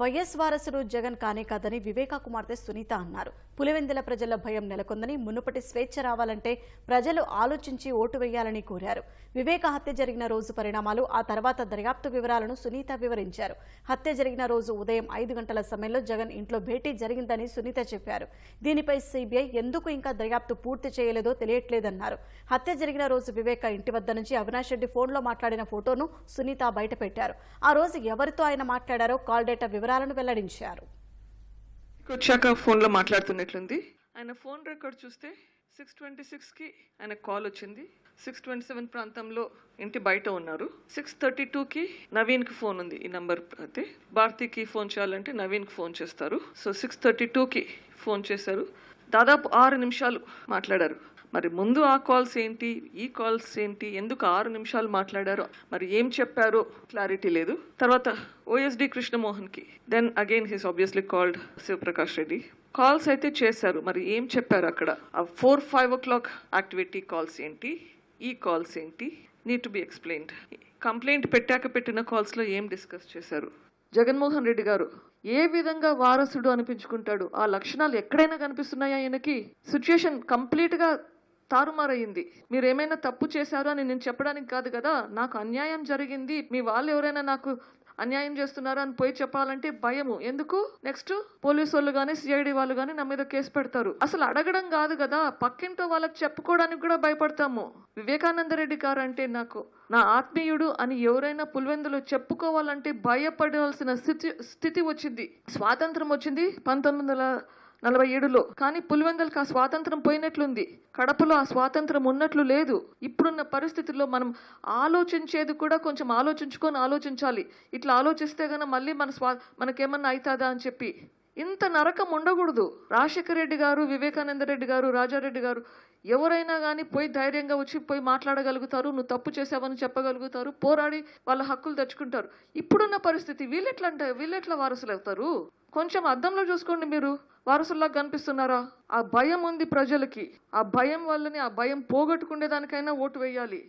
YS వారసుడు జగన్ కానే కాదని వివేకా కుమార్తె సునీత అన్నారు. పులివెందుల ప్రజల భయం నెలకొందని మునుపటి స్వేచ్ఛ రావాలంటే ప్రజలు ఆలోచించి ఓటు వేయాలని కోరారు. వివేక హత్య జరిగిన రోజు పరిణామాలు ఆ తర్వాత దర్యాప్తు వివరాలను సునీత వివరించారు. హత్య జరిగిన రోజు ఉదయం ఐదు గంటల సమయంలో జగన్ ఇంట్లో భేటీ జరిగిందని సునీత చెప్పారు. దీనిపై సిబిఐ ఎందుకు ఇంకా దర్యాప్తు పూర్తి చేయలేదో తెలియట్లేదన్నారు. హత్య జరిగిన రోజు వివేక ఇంటి వద్ద నుంచి అవినాష్ రెడ్డి ఫోన్లో మాట్లాడిన ఫోటోను సునీత బయటపెట్టారు. ఆ రోజు ఎవరితో ఆయన మాట్లాడారో కాల్ డేటా వివరాలను వెల్లడించారు. వచ్చాక ఫోన్లో మాట్లాడుతున్నట్లుంది. ఆయన ఫోన్ రికార్డ్ చూస్తే సిక్స్ ట్వంటీ సిక్స్కి ఆయన కాల్ వచ్చింది. సిక్స్ ట్వంటీ సెవెన్ ప్రాంతంలో ఇంటి బయట ఉన్నారు. సిక్స్ థర్టీ టూకి నవీన్కి ఫోన్ ఉంది ఈ నంబర్ అయితే. భారతికి ఫోన్ చేయాలంటే నవీన్కి ఫోన్ చేస్తారు. సో సిక్స్ థర్టీ టూకి ఫోన్ చేశారు. దాదాపు ఆరు నిమిషాలు మాట్లాడారు. మరి ముందు ఆ కాల్స్ ఏంటి ఈ కాల్స్ ఏంటి ఎందుకు ఆరు నిమిషాలు మాట్లాడారో మరి ఏం చెప్పారో క్లారిటీ లేదు. తర్వాత OSD కృష్ణమోహన్కి then again his obviously called Shivaprakash Reddy. Calls అయితే చేశారు మరి ఏం చెప్పారు అక్కడ? ఆ four five o'clock activity calls ఏంటి ఈ కాల్స్ ఏంటి need to be explained complaint పెట్టాక పెట్టిన కాల్స్లో ఏం డిస్కస్ చేశారు? జగన్మోహన్ రెడ్డి గారు ఏ విధంగా వారసుడు అనిపించుకుంటాడు? ఆ లక్షణాలు ఎక్కడైనా కనిపిస్తున్నాయా ఈయనకి? సిచ్యుయేషన్ కంప్లీట్ తారుమారయింది. మీరు ఏమైనా తప్పు చేశారు అని నేను చెప్పడానికి కాదు కదా? నాకు అన్యాయం జరిగింది. మీ వాళ్ళు ఎవరైనా నాకు అన్యాయం చేస్తున్నారు అని పోయి చెప్పాలంటే భయము. ఎందుకు? నెక్స్ట్ పోలీసు వాళ్ళు కానీ సిఐడి వాళ్ళు కానీ నా మీద కేసు పెడతారు. అసలు అడగడం కాదు కదా. పక్కింటో వాళ్ళకి చెప్పుకోవడానికి కూడా భయపడతాము. వివేకానంద రెడ్డి గారు అంటే నాకు నా ఆత్మీయుడు అని ఎవరైనా పులివెందులు చెప్పుకోవాలంటే భయపడాల్సిన స్థితి స్థితి వచ్చింది. స్వాతంత్రం వచ్చింది పంతొమ్మిది వందల నలభై ఏడులో కానీ పులివెందులకు ఆ స్వాతంత్రం పోయినట్లుంది. కడపలో ఆ స్వాతంత్రం ఉన్నట్లు లేదు. ఇప్పుడున్న పరిస్థితుల్లో మనం ఆలోచించేది కూడా కొంచెం ఆలోచించుకొని ఆలోచించాలి. ఇట్లా ఆలోచిస్తే గన మళ్ళీ మన స్వా మనకేమన్నా అవుతుందా అని చెప్పి ఇంత నరకం ఉండకూడదు. రాజశేఖర రెడ్డి గారు వివేకానంద రెడ్డి గారు రాజారెడ్డి గారు ఎవరైనా కానీ పోయి ధైర్యంగా వచ్చి పోయి మాట్లాడగలుగుతారు. నువ్వు తప్పు చేసావని చెప్పగలుగుతారు. పోరాడి వాళ్ళ హక్కులు తెచ్చుకుంటారు. ఇప్పుడున్న పరిస్థితి వీళ్ళెట్లా అంటే వీళ్ళెట్లా వారసులు అవుతారు కొంచెం అద్దంలో చూసుకోండి మీరు. వారసుల్లా కనిపిస్తున్నారా? ఆ భయం ఉంది ప్రజలకి. ఆ భయం వల్లనే ఆ భయం పోగొట్టుకునే దానికైనా ఓటు వేయాలి.